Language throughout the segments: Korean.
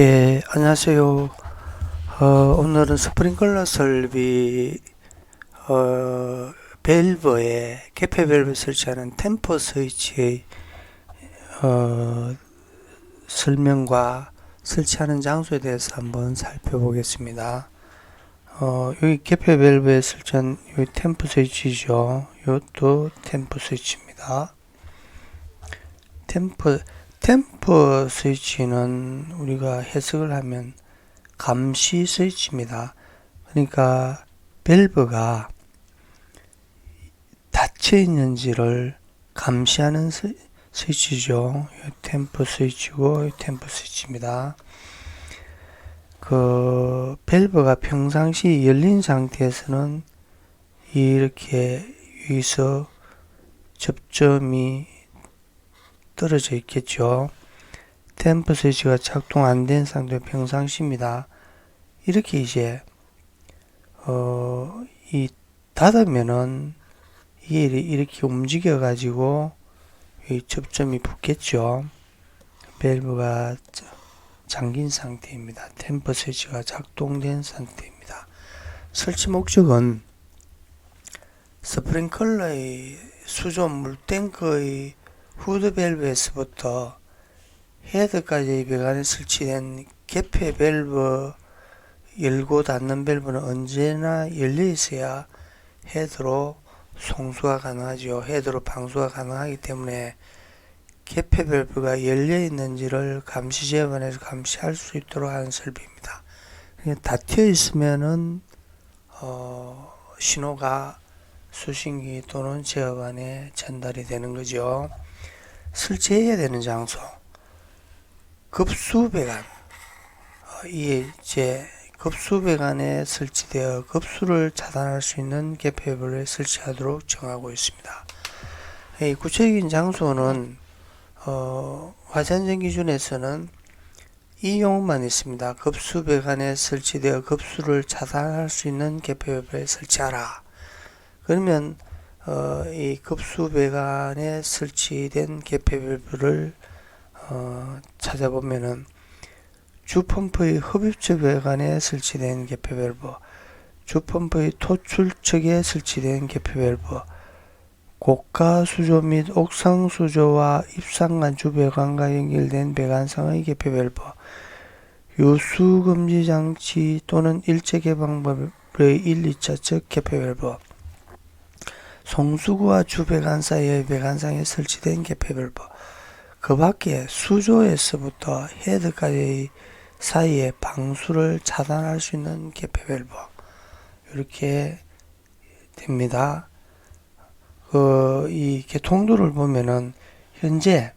예, 안녕하세요. 어, 오늘은 스프링클러 설비, 어, 밸브에, 개폐 밸브 설치하는 템퍼 스위치의, 어, 설명과 설치하는 장소에 대해서 한번 살펴보겠습니다. 어, 여기 개폐 밸브에 설치한 이 템퍼 스위치죠. 이것도 템퍼 스위치입니다. 템퍼, 템퍼 스위치는 우리가 해석을 하면 감시 스위치입니다. 그러니까 밸브가 닫혀 있는지를 감시하는 스- 스위치죠. 이 템퍼 스위치고 이 템퍼 스위치입니다. 그 밸브가 평상시 열린 상태에서는 이렇게 여기서 접점이 떨어져 있겠죠. 템퍼 스위치가 작동 안 된 상태 평상시입니다. 이렇게 이제 어, 이 닫으면은 이게 이렇게 움직여 가지고 이 접점이 붙겠죠. 밸브가 자- 잠긴 상태입니다. 템퍼 스위치가 작동된 상태입니다. 설치 목적은 스프링클러의 수조 물탱크의 후드 밸브에서부터 헤드까지 배관에 설치된 개폐 밸브 열고 닫는 밸브는 언제나 열려 있어야 헤드로 송수가 가능하죠. 헤드로 방수가 가능하기 때문에 개폐 밸브가 열려 있는지를 감시 제어관에서 감시할 수 있도록 하는 설비입니다. 닫혀 있으면은 어, 신호가 수신기 또는 제어관에 전달이 되는 거죠. 설치해야 되는 장소 급수배관 어, 이제 급수배관에 설치되어 급수를 차단할 수 있는 개폐별에 설치하도록 정하고 있습니다. 이 구체적인 장소는 어, 화산전 기준에서는 이 용어만 있습니다. 급수배관에 설치되어 급수를 차단할 수 있는 개폐별에 설치하라. 그러면 어, 이 급수 배관에 설치된 개폐 밸브를 어, 찾아보면은 주펌프의 흡입처 배관에 설치된 개폐 밸브, 주펌프의 토출척에 설치된 개폐 밸브, 고가 수조 및 옥상 수조와 입상간 주배관과 연결된 배관상의 개폐 밸브, 요수 금지 장치 또는 일체 개방법의 1, 2차측 개폐 밸브, 송수구와 주배관 사이의 배관상에 설치된 개폐밸브 그 밖에 수조에서부터 헤드까지 사이에 방수를 차단할 수 있는 개폐밸브 이렇게 됩니다. 그, 이 개통도를 보면은 현재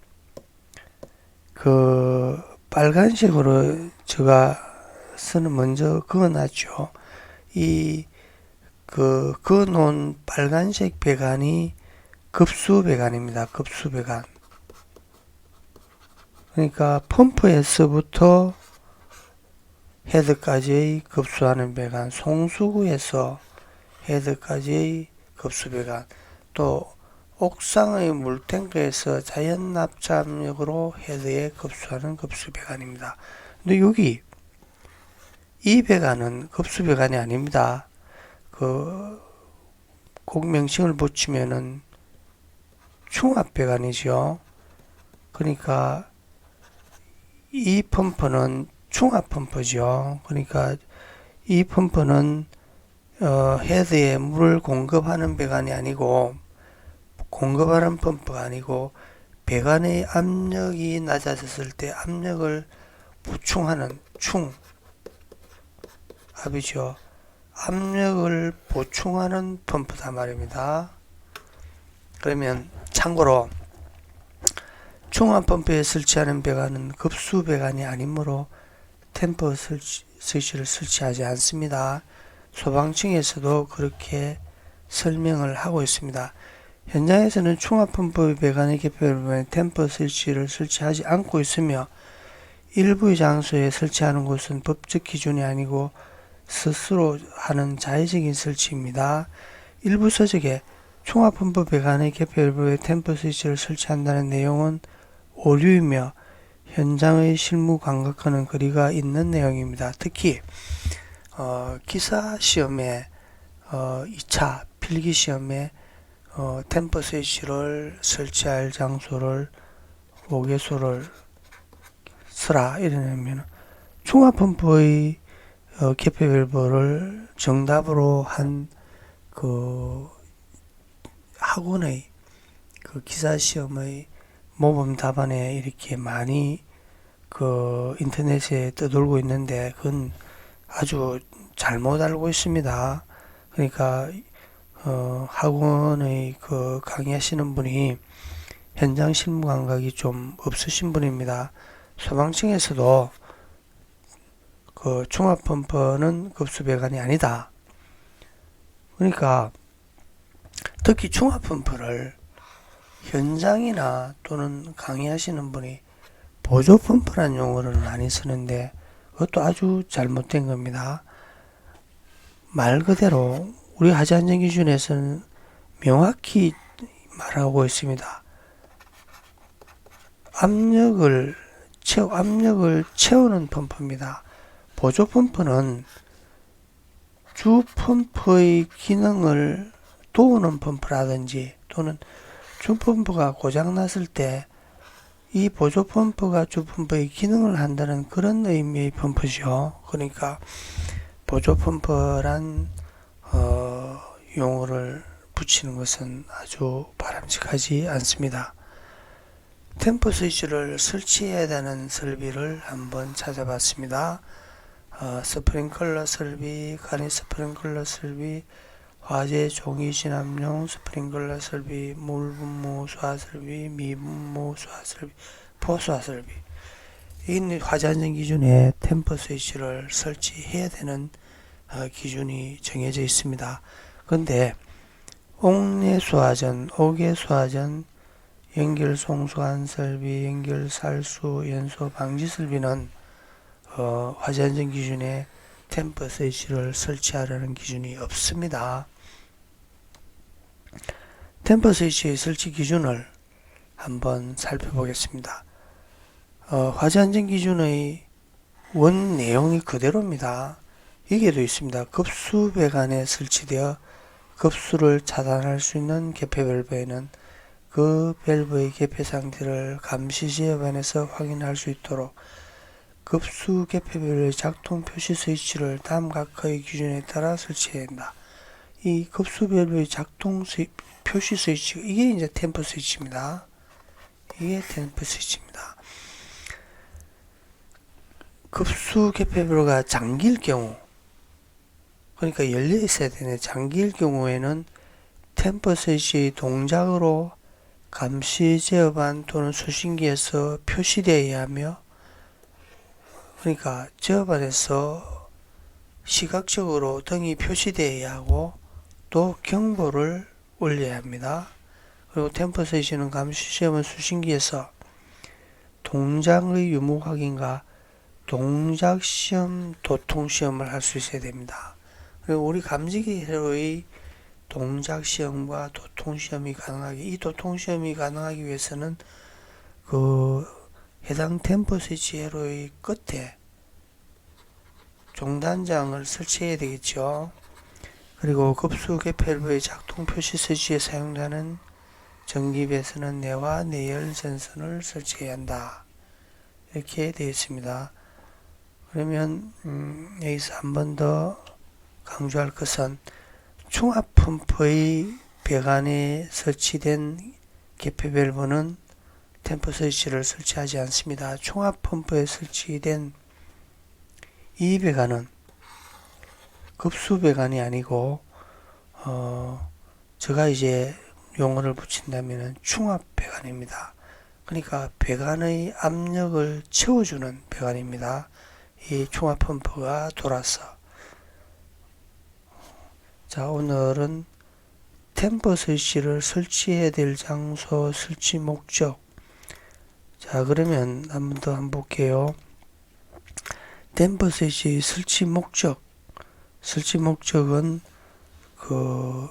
그 빨간색으로 제가 쓰는 먼저 그어놨죠. 이 그 그어놓은 빨간색 배관이 급수 배관입니다. 급수 배관. 그러니까 펌프에서부터 헤드까지의 급수하는 배관, 송수구에서 헤드까지의 급수 배관, 또 옥상의 물탱크에서 자연 납작력으로 헤드에 급수하는 급수 배관입니다. 근데 여기 이 배관은 급수 배관이 아닙니다. 그, 곡 명칭을 붙이면은 충압 배관이죠. 그러니까 이 펌프는 충압 펌프죠. 그러니까 이 펌프는 어, 헤드에 물을 공급하는 배관이 아니고 공급하는 펌프가 아니고 배관의 압력이 낮아졌을 때 압력을 보충하는 충 압이죠. 압력을 보충하는 펌프다 말입니다. 그러면 참고로 충압 펌프에 설치하는 배관은 급수 배관이 아니므로 템퍼 설치, 스위치를 설치하지 않습니다. 소방청에서도 그렇게 설명을 하고 있습니다. 현장에서는 충압 펌프 배관의 개폐부분에 템퍼 스위치를 설치하지 않고 있으며 일부의 장소에 설치하는 곳은 법적 기준이 아니고 스스로 하는 자의적인 설치입니다. 일부 서적에 총합 펌프 배관의 개폐 일부에 템퍼 스위치를 설치한다는 내용은 오류이며 현장의 실무 감각과는 거리가 있는 내용입니다. 특히 어, 기사 시험에 어, 2차 필기 시험에 어, 템퍼 스위치를 설치할 장소를 오개소를 쓰라 이러면 충합펌프의 어, 개폐 밸브를 정답으로 한 그 학원의 그 기사 시험의 모범 답안에 이렇게 많이 그 인터넷에 떠돌고 있는데 그건 아주 잘못 알고 있습니다. 그러니까 어, 학원의 그 강의하시는 분이 현장 실무 감각이 좀 없으신 분입니다. 소방청에서도 그 종합 펌프는 급수 배관이 아니다. 그러니까 특히 종합 펌프를 현장이나 또는 강의하시는 분이 보조 펌프란 용어를 많이 쓰는데 그것도 아주 잘못된 겁니다. 말 그대로 우리 하자안전 기준에서는 명확히 말하고 있습니다. 압력을 채우 압력을 채우는 펌프입니다. 보조 펌프는 주 펌프의 기능을 도우는 펌프라든지 또는 주 펌프가 고장 났을 때 이 보조 펌프가 주 펌프의 기능을 한다는 그런 의미의 펌프죠. 그러니까 보조 펌프란 어, 용어를 붙이는 것은 아주 바람직하지 않습니다. 템포 스위치를 설치해야 되는 설비를 한번 찾아봤습니다. 어, 스프링클러 설비, 간이 스프링클러 설비, 화재 종이 진압용 스프링클러 설비, 물분무 수화 설비, 미분무 수화 설비, 포수화 설비. 이 화재 안전 기준에 템퍼 스위치를 설치해야 되는 어, 기준이 정해져 있습니다. 그런데 옥내 수화전, 옥외 수화전, 연결 송수관 설비, 연결 살수, 연소 방지 설비는 어, 화재 안전 기준에 템퍼 스위치를 설치하라는 기준이 없습니다. 템퍼 스위치의 설치 기준을 한번 살펴보겠습니다. 어, 화재 안전 기준의 원 내용이 그대로입니다. 이게 도 있습니다. 급수 배관에 설치되어 급수를 차단할 수 있는 개폐 밸브에는 그 밸브의 개폐 상태를 감시 제어반에서 확인할 수 있도록 급수 개폐 밸브의 작동 표시 스위치를 다음 각의 기준에 따라 설치해야 한다. 이 급수 밸브의 작동 스위, 표시 스위치 이게 이제 템퍼 스위치입니다. 이게 템퍼 스위치입니다. 급수 개폐 밸브가 잠길 경우 그러니까 열려 있어야 되네. 잠길 경우에는 템퍼 스위치 동작으로 감시 제어반 또는 수신기에서 표시되어야 하며 그러니까 제어반에서 시각적으로 등이 표시되어야 하고 또 경보를 올려야 합니다. 그리고 템퍼 스위치는 감시 시험은 수신기에서 동작의 유무 확인과 동작 시험, 도통 시험을 할 수 있어야 됩니다. 그리고 우리 감지기로의 동작 시험과 도통 시험이 가능하게 이 도통 시험이 가능하기 위해서는 그 해당 템포 스위치 회로의 끝에 종단장을 설치해야 되겠죠. 그리고 급수 개폐부의 작동 표시 스위치에 사용되는 전기배선은 내와 내열 전선을 설치해야 한다. 이렇게 되어 있습니다. 그러면 음, 여기서 한 번 더 강조할 것은 충합 펌프의 배관에 설치된 개폐 밸브는 템퍼 스위치를 설치하지 않습니다. 총합 펌프에 설치된 이 배관은 급수 배관이 아니고 어 제가 이제 용어를 붙인다면 충합 배관입니다. 그러니까 배관의 압력을 채워주는 배관입니다. 이 총합 펌프가 돌아서 자 오늘은 템퍼 스위치를 설치해야 될 장소 설치 목적 자 그러면 한 번 더 한번 볼게요 스위치 설치 목적 설치 목적은 그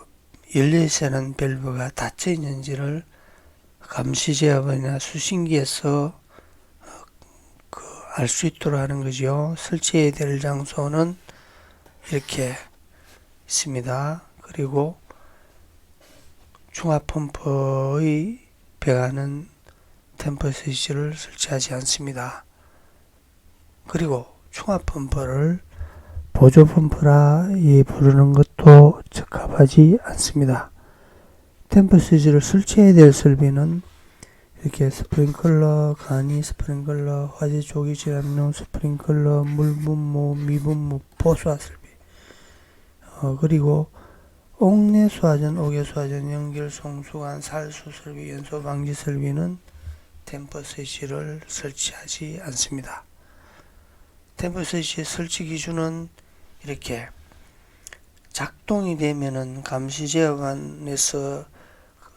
열려있는 밸브가 닫혀 있는지를 감시 제어반이나 수신기에서 알수 있도록 하는 거죠. 설치해야 될 장소는 이렇게 있습니다. 그리고 중압 펌프의 배관은 템퍼 스위치를 설치하지 않습니다. 그리고 중압 펌프를 보조 펌프라 이 부르는 것도 적합하지 않습니다. 템퍼 스위치를 설치해야 될 설비는 이렇게 스프링클러, 간이 스프링클러, 화재 조기 진압용 스프링클러, 물분무, 미분무, 보수화 설비. 어, 그리고 옥내 수화전, 옥외 수화전, 연결 송수관, 살수 설비, 연소 방지 설비는 템퍼 스위치를 설치하지 않습니다. 템퍼 스위치 설치 기준은 이렇게 작동이 되면은 감시 제어관에서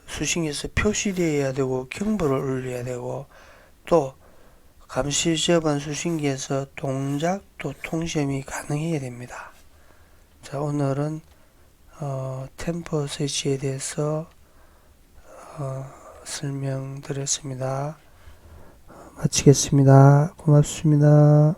수신기에서 표시되어야 되고 경보를 울려야 되고 또 감시 제어관 수신기에서 동작 또 통시험이 가능해야 됩니다. 자 오늘은 어, 템퍼 스위치에 대해서 어, 설명드렸습니다. 마치겠습니다. 고맙습니다.